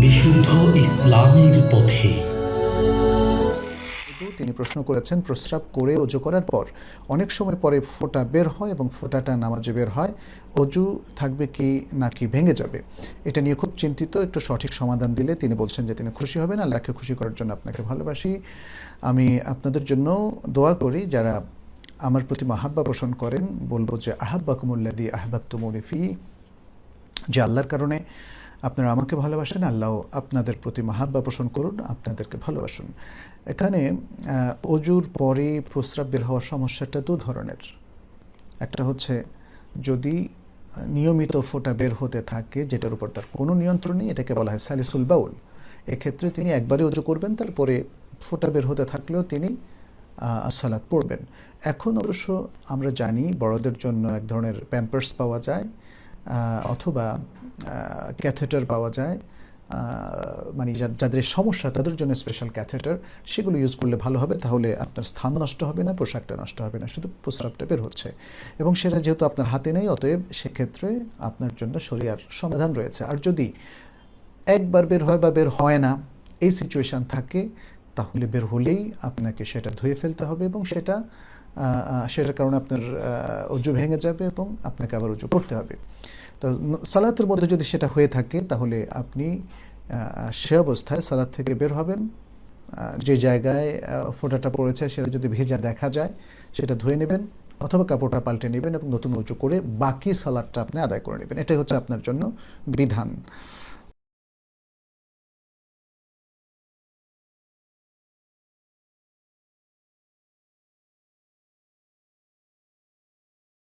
বিশুদ্ধ ইসলামের পথে। তিনি প্রশ্ন করেছেন, প্রস্রাব করে অজু করার পর অনেক সময় পরে ফোঁটা বের হয় এবং ফোঁটাটা নামাজে বের হয়। অজু থাকবে কি নাকি ভেঙে যাবে? এটা নিয়ে খুব চিন্তিত, একটু সঠিক সমাধান দিলে তিনি বলছেন যে তিনি খুশি হবেন আল্লাহকে খুশি করার জন্য আপনাকে ভালোবাসি। আমি আপনাদের জন্য দোয়া করি, যারা আমার প্রতি মাহাব্বা পোষণ করেন, বলব যে আহাব্বাকুমুল্লাদি আহবাবতুমুনিফি যে আল্লাহর কারণে আপনারা আমাকে ভালোবাসেন আল্লাহ আপনাদের প্রতি মাহাব্বা পোষণ করুন, আপনাদেরকে ভালোবাসুন। এখানে অজুর পরে প্রস্রাব বের হওয়ার সমস্যাটা দু ধরনের। একটা হচ্ছে, যদি নিয়মিত ফোঁটা বের হতে থাকে, যেটার উপর তার কোনো নিয়ন্ত্রণ নেই, এটাকে বলা হয় সালিসুল বাউল। এক্ষেত্রে তিনি একবারে অজু করবেন, তারপরে ফোঁটা বের হতে থাকলেও তিনি সালাদ পড়বেন। এখন অবশ্য আমরা জানি, বড়দের জন্য এক ধরনের প্যাম্পার্স পাওয়া যায় অথবা ক্যাথেটার পাওয়া যায়। মানে যাদের সমস্যা, তাদের জন্য স্পেশাল ক্যাথেটার সেগুলো ইউজ করলে ভালো হবে। তাহলে আপনার স্থান নষ্ট হবে না, পোশাকটা নষ্ট হবে না, শুধু প্রস্রাবটা বের হচ্ছে। এবং সেটা যেহেতু আপনার হাতে নেই, অতএব সেক্ষেত্রে আপনার জন্য শরিয়ার সমাধান রয়েছে। আর যদি একবার বের হয় বা বের হয় না, এই সিচুয়েশান থাকে, তাহলে বের হলেই আপনাকে সেটা ধুয়ে ফেলতে হবে এবং সেটা সেটার কারণে আপনার অজু ভেঙে যাবে এবং আপনাকে আবার অজু করতে হবে। তো সালাতের মধ্যে যদি সেটা হয়ে থাকে, তাহলে আপনি সে অবস্থায় সালাদ থেকে বের হবেন। যে জায়গায় ফোঁটাটা পড়েছে সেটা যদি ভেজা দেখা যায়, সেটা ধুয়ে নেবেন অথবা কাপড়টা পাল্টে নেবেন এবং নতুন উঁচু করে বাকি সালাদটা আপনি আদায় করে নেবেন। এটাই হচ্ছে আপনার জন্য বিধান।